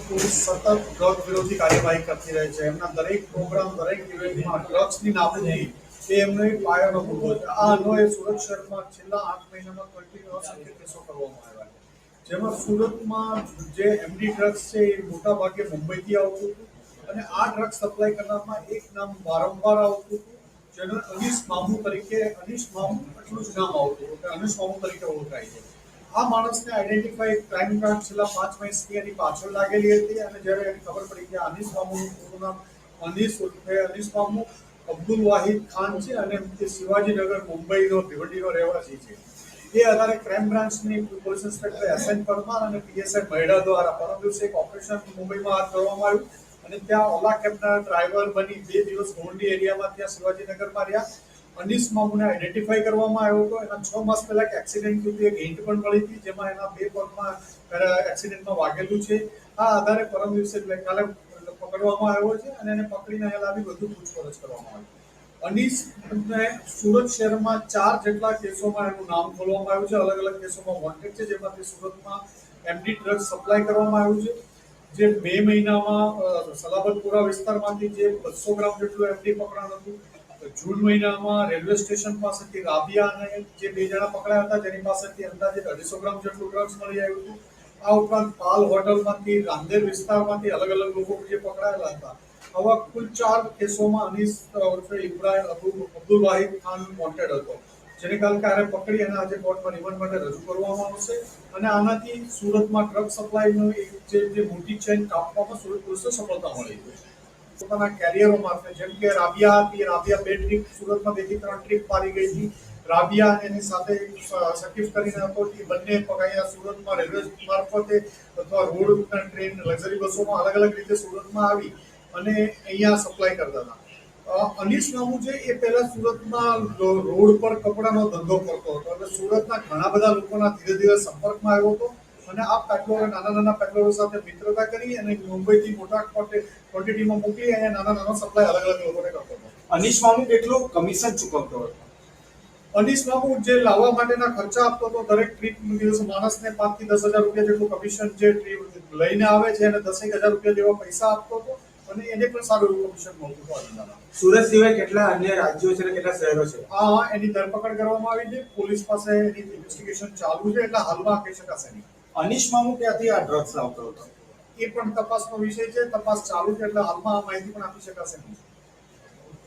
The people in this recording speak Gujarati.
સતત ડ્રગ વિરોધી કાર્યવાહી કરતી રહે છે. એમના દરેક પ્રોગ્રામ, દરેક ઇવેન્ટમાં ડ્રગ્સની નાબૂદી એ એમનો એક પાયાનો મુદ્દો છે. આ અન્વયે સુરત શહેરમાં છેલ્લા આઠ મહિનામાં કન્ટિન્યુ અસંખ્ય કેસો કરવામાં આવ્યા છે. જેમાં સુરતમાં જે એમડી ડ્રગ્સ છે એ મોટા ભાગે મુંબઈથી આવતું હતું અને આ ડ્રગ્સ સપ્લાય કરનારમાં એક નામ વારંવાર આવતું હતું. જેનો અનિશ મામુ તરીકે, અનિશ મામુ એટલું જ નામ આવતું હતું. કે અનીસ મામુ તરીકે ઓળખાય છે. આ માણસને આઈડેન્ટિફાઈ ક્રાઇમ બ્રાન્ચ છેલ્લા પાંચ મહિનાથી એની પાછળ લાગેલી હતી અને જ્યારે એની ખબર પડી કે અનીસ મામુનું પૂરું નામ અનીસ ઉર્ફે અનીસ મામુ અબ્દુલ વાહિદ ખાન છે અને તે શિવાજીનગર, મુંબઈનો ભિવંડીનો રહેવાસી છે. એ આધારે ક્રાઇમ બ્રાન્ચની પોલીસ ઇન્સ્પેક્ટર એસ પરમાર અને પીએસઆઈ મહેડા દ્વારા, પરમ દિવસે એક ઓપરેશન મુંબઈમાં હાથ ધરવામાં આવ્યું અને ત્યાં ઓલા કેબના ડ્રાઈવર બની, બે દિવસ ગોંડી એરિયામાં ત્યાં શિવાજીનગરમાં રહ્યા. અનીસ મામુને આઈડેન્ટિફાઈ કરવામાં આવ્યો હતો. એના છ માસ પહેલા એક એક્સિડન્ટ થયું એક હિન્ટ પણ મળી હતી, જેમાં એના બે પગમાં એક્સિડન્ટમાં વાગેલું છે. આ આધારે પરમ દિવસે એટલે કાલે પકડવામાં આવ્યો છે અને એને પકડીને અહીંયા લાવી વધુ પૂછપરછ કરવામાં આવી અનીસ ને સુરત શહેરમાં ચાર જેટલા કેસોમાં એનું નામ ખોલવામાં આવ્યું છે. અલગ અલગ કેસોમાં વોન્ટેડ છે જેમાંથી સુરતમાં એમડી ડ્રગ્સ સપ્લાય કરવામાં આવ્યું છે. જે મે મહિનામાં સલાબતપુરા વિસ્તારમાંથી જે બસો ગ્રામ જેટલું એમડી પકડાણ હતું જૂન મહિનામાં રેલવે સ્ટેશન પાસેથી રાબિયા અને જે બે જણા પકડાયા હતા, જેની પાસેથી અંદાજે અઢીસો ગ્રામ જેટલું ડ્રગ્સ મળી આવ્યું હતું. આ ઉપરાંત પાલ હોટલમાંથી રાંદેર વિસ્તારમાંથી અલગ અલગ લોકો જે પકડાયેલા હતા. આવા કુલ ચાર કેસોમાં અનીસ ઉર્ફે ઇબ્રાહિમ અબ્દુલ વાહિદ ખાન વોન્ટેડ હતો. જેને કાલ કારે પકડી અને આજે કોર્ટમાં રિમાન્ડ માટે રજૂ કરવામાં આવશે. અને આનાથી સુરતમાં ડ્રગ સપ્લાયનો એક જે મોટી ચેન કાપવામાં સુરત પોલીસને સફળતા મળી. છે પોતાના કેરિયરો મારફતે જેમ કે રાબિયા હતી, રાબિયા બે ટ્રીપ સુરતમાં બેથી ત્રણ ટ્રીપ મારી ગઈ હતી. રાબિયા એની સાથે સકીફ કરીને હતો એ બંને પગાયા સુરતમાં રેલવે મારફતે અથવા રોડ ટ્રેન લક્ઝરી બસોમાં અલગ અલગ રીતે સુરતમાં આવી અને અહીંયા સપ્લાય કરતા હતા. અનિશ અનીસ છે એ પહેલા સુરતમાં રોડ પર કપડાનો ધંધો કરતો હતો. એટલે સુરતના ઘણા બધા લોકોના ધીરે ધીરે સંપર્કમાં આવ્યો હતો. અને આ પેટ્રોલ નાના નાના પેટ્રોલો સાથે મિત્રતા કરી અને મુંબઈથી મોટા ક્વોન્ટિટીમાં મોકલી અને નાના નાના સપ્લાય અલગ અલગ લોકોને કરતો હતો. અનીશ મામુ કેટલું કમિશન ચૂકવતો હતો? અનિશ બાબુ જે લાવવા માટેના ખર્ચા આપતો હતો દરેક ટ્રીપ દિવસ માણસને પાંચથી દસ હજાર રૂપિયા જેટલું કમિશન જે ટ્રીપ લઈને આવે છે અને દસેક હજાર રૂપિયા જેવા પૈસા આપતો હતો અને એને પણ સારું એવું કમિશન મળતું હતું સુરત સિવાય કેટલા અન્ય રાજ્યો છે અને કેટલા શહેરો છે? આ એની ધરપકડ કરવામાં આવી છે. પોલીસ પાસે એની ઇન્વેસ્ટિગેશન ચાલુ છે. એટલે હાલમાં કહી શકાશે નહીં. અનીશ મામુ ક્યાંથી આ ડ્રગ્સ લાવતો હતો? એ પણ તપાસનો વિષય છે. તપાસ ચાલુ છે એટલે હાલમાં આ માહિતી પણ આપી શકાશે. નહીં